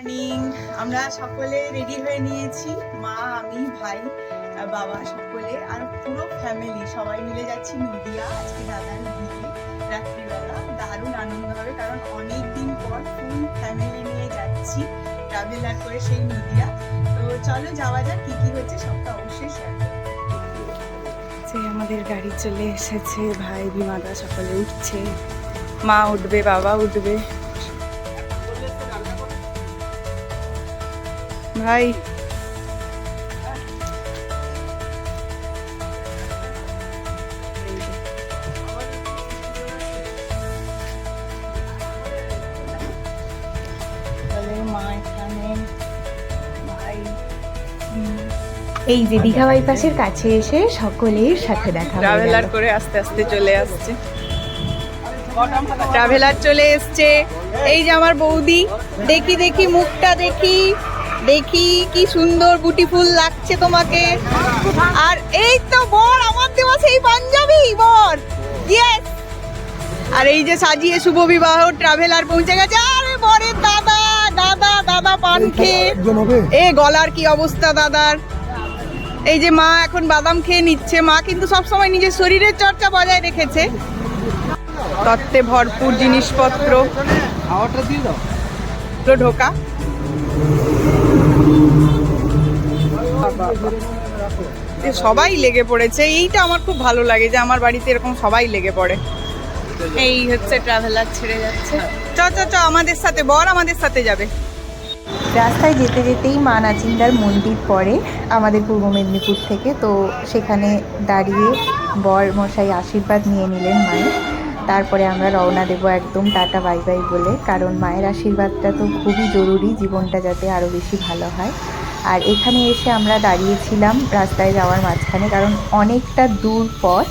Morning আমরা সকলে ready হয়ে নিয়েছি। মা, আমি, ভাই বাবা সকলে, আর পুরো ফ্যামিলি সবাই মিলে যাচ্ছি নদিয়া, আজকে দাদার বিয়ে, রাত্রিবেলা। দারুণ আনন্দ হবে, কারণ অনেক দিন পর ফুল ফ্যামিলি নিয়ে যাচ্ছি ট্রাভেলার করে সেই নদিয়া। তো চলো যাওয়া যাক, কি কি হচ্ছে সবটা অবশ্যই শেয়ার আমাদের গাড়ি চলে এসেছে, ভাই বিমাদা সকলে উঠছে। মা উঠবে, বাবা উঠবে। ভাই। এই যে দীঘা বাইপাসের কাছে এসে সকলের সাথে দেখা ট্রাভেলার করে আস্তে আস্তে চলে আসছে। ট্রাভেলার চলে এসছে। এই যে আমার বৌদি দেখি দেখি মুখটা দেখি। দেখি কি সুন্দর বুটিফুল লাগছে তোমাকে। আর এই তো বর আমার দেওয়া সেই পাঞ্জাবি বর। ইয়েস আর এই যে সাজিয়ে শুভ বিবাহ ট্রাভেলার পৌঁছে গেছে। আরে বরের দাদা দাদা দাদা পান খেয়ে। এ গলার কি অবস্থা দাদার? এই যে মা এখন বাদাম খেয়ে নিচ্ছে। মা কিন্তু সবসময় নিজের শরীরের চর্চা বজায় রেখেছে। তত্ত্বে ভরপুর জিনিসপত্র। দাও। ঢোকা। সবাই লেগে পড়েছে। এইটা আমার খুব ভালো লাগে যে আমার বাড়িতে এরকম সবাই লেগে পড়ে। এই হচ্ছে ট্রাভেলার ছেড়ে যাচ্ছে। চ চ চ, আমাদের সাথে বর আমাদের সাথে যাবে। রাস্তায় যেতে যেতেই মা নাচিন্দার মন্দির পড়ে আমাদের পূর্ব মেদিনীপুর থেকে। তো সেখানে দাঁড়িয়ে বর মশাই আশীর্বাদ নিয়ে নিলেন মায়ের। তারপরে আমরা রওনা দেবো একদম টাটা বাই বাই বলে। কারণ মায়ের আশীর্বাদটা তো খুবই জরুরি জীবনটা যাতে আরও বেশি ভালো হয়। আর এখানে এসে আমরা দাঁড়িয়েছিলাম রাস্তায় যাওয়ার মাঝখানে কারণ অনেকটা দূর পথ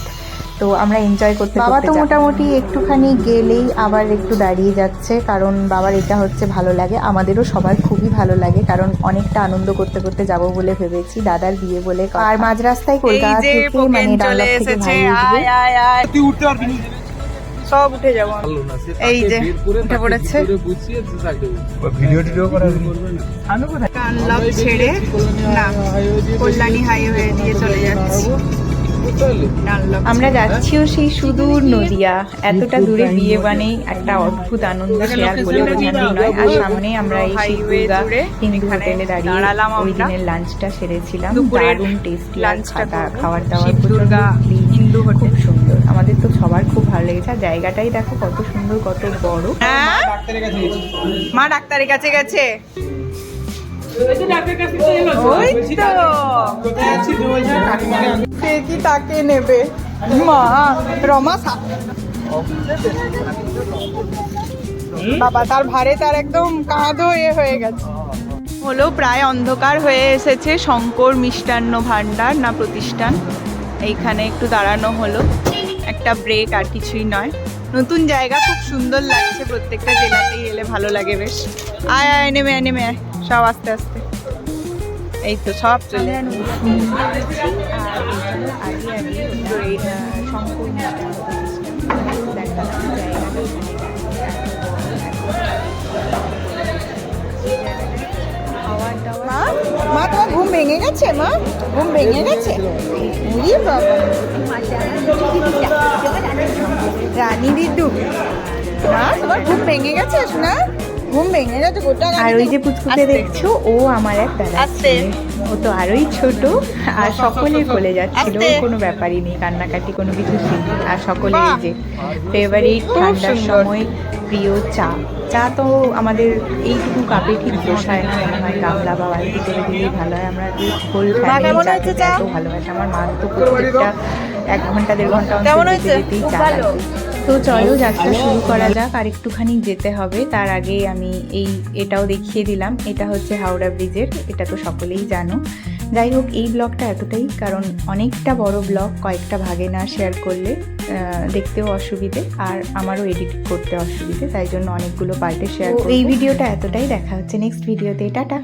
তো আমরা এনজয় করতে বাবা তো মোটামুটি একটুখানি গেলেই আবার একটু দাঁড়িয়ে যাচ্ছে কারণ বাবার এটা হচ্ছে ভালো লাগে আমাদেরও সবার খুবই ভালো লাগে কারণ অনেকটা আনন্দ করতে করতে যাব বলে ভেবেছি দাদার বিয়ে বলে আর মাঝ রাস্তায় কলকাতা থেকে মানে ডানলপ থেকে ভাই উঠবে। সব উঠে যাব এই যে, উঠে পড়েছে। ভিডিও টিডিও করা ছেড়ে না কল্যাণী হাইওয়ে দিয়ে চলে যাচ্ছি। আমরা যাচ্ছিও সেই সুদূর নদিয়া। এতটা দূরে বিয়ে বানেই একটা অদ্ভুত আনন্দ শেয়ার বলে বোঝানো নয়। আর সামনেই আমরা এই শিবদুর্গা হিন্দু হোটেলে দাঁড়িয়ে দাঁড়ালাম ওই দিনের লাঞ্চটা সেরেছিলাম। দারুণ টেস্টি লাঞ্চটা। খাবার দাবার শিবদুর্গা খুব হোটেল সুন্দর। আমাদের তো সবার খুব ভালো লেগেছে। আর জায়গাটাই দেখো কত সুন্দর, কত বড়। হ্যাঁ? মা ডাক্তারের কাছে গেছে। কি তাকে নেবে? মা, রমা বাবা, তার ভারে তার একদম কাঁধ এ হয়ে গেছে। হলো প্রায় অন্ধকার হয়ে এসেছে শঙ্কর মিষ্টান্ন ভাণ্ডার না প্রতিষ্ঠান? এইখানে একটু দাঁড়ানো হলো। একটা ব্রেক আর কিছুই নয়। নতুন জায়গা, খুব সুন্দর লাগছে। প্রত্যেকটা জেলাতেই এলে ভালো লাগে বেশ। আয় আয় নেমে আয় নেমে, আয়। সব আস্তে আস্তে। এই তো সব চলে। আগে ভেঙে গেছে মা? ঘুম ভেঙে গেছে? উরি বাবা। রানী দিদু মা তোমার ঘুম ভেঙে গেছে না ঘুম ভেঙে গেছে গোটা আর ওই যে পুচকুকে দেখছ ও আমার এক দাদা। ও তো আরোই ছোট আর সকলের কোলে যাচ্ছিল। কোনো ব্যাপারই নেই কান্নাকাটি কোনো কিছু ছিল আর সকলে যে ফেভারিট ঠান্ডার সময় প্রিয় চা। চা তো আমাদের এইটুকু কাপে ঠিক পোষায় না। মনে হয় গামলা বা করে দিলেই ভালো হয়। আমরা ফুল ফ্যামিলি চা? এত ভালোবাসে। আমার মা তো প্রত্যেকটা এক ঘণ্টা দেড় ঘণ্টা অন্তর? যেতেই চা তো চলো যাত্রা শুরু করা যাক। আর একটুখানি যেতে হবে। তার আগে আমি এই এটাও দেখিয়ে দিলাম। এটা হচ্ছে হাওড়া ব্রিজের। এটা তো সকলেই জানো। যাই হোক এই ব্লগটা এতটাই কারণ অনেকটা বড় ব্লগ কয়েকটা ভাগে না শেয়ার করলে দেখতেও অসুবিধে আর আমারও এডিট করতে অসুবিধে তাই জন্য অনেকগুলো পার্টে শেয়ার এই ভিডিওটা এতটাই দেখা হচ্ছে নেক্সট ভিডিওতে টাটা।